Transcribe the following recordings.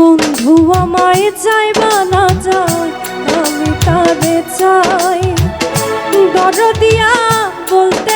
বন্ধু আমায় চাইবা না চাই আমি তাদের চাই। দর দিয়া বলতে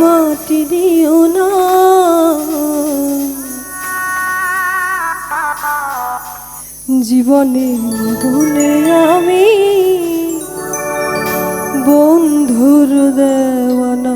মাটি দিও না। জীবনে মধুনে আমি বন্ধুর দেওয়ানা।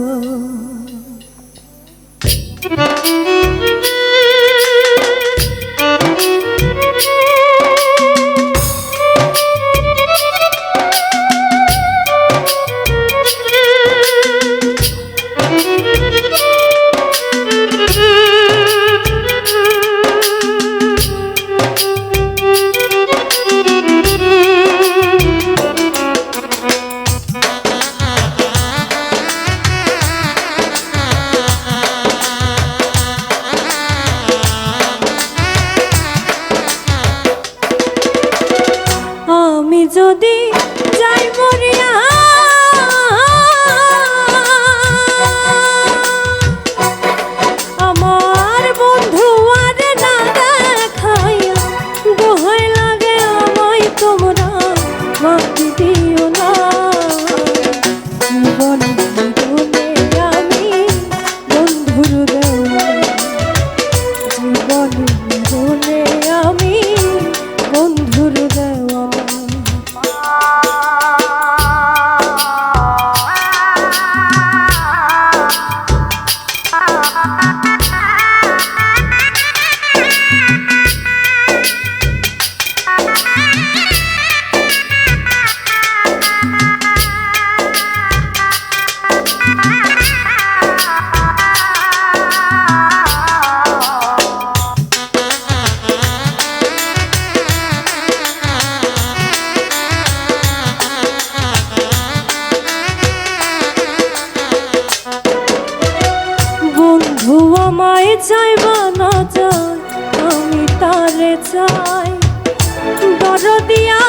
Ha ha ha ha! চায় দরদিয়া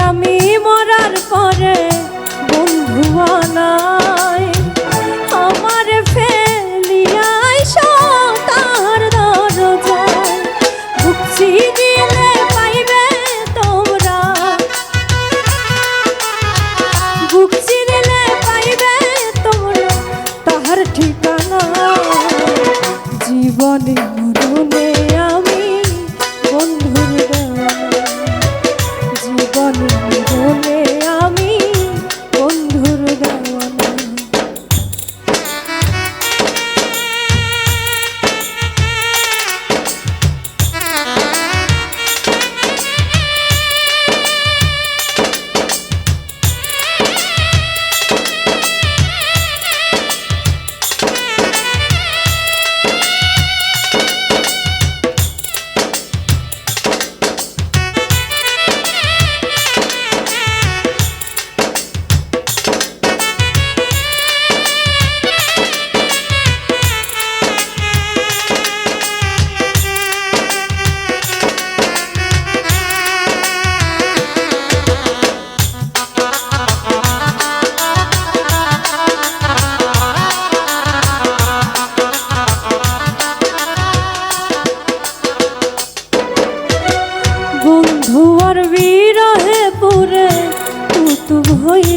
আমি মরার পরে বন্ধু আনায়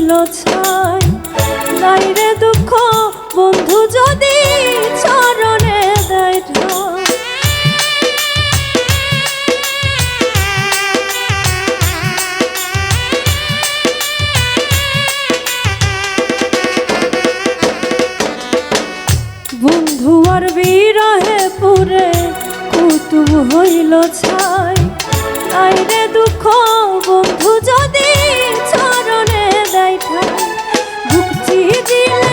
হইল ছাই। বাইরে দুঃখ, বন্ধু যদি চরণে দেয় বন্ধু আর বিরহে পুরে কুতুব হইল ছাই। আইরে দুঃখ, বন্ধু যদি দায় ঠাই ভুগছি দিলে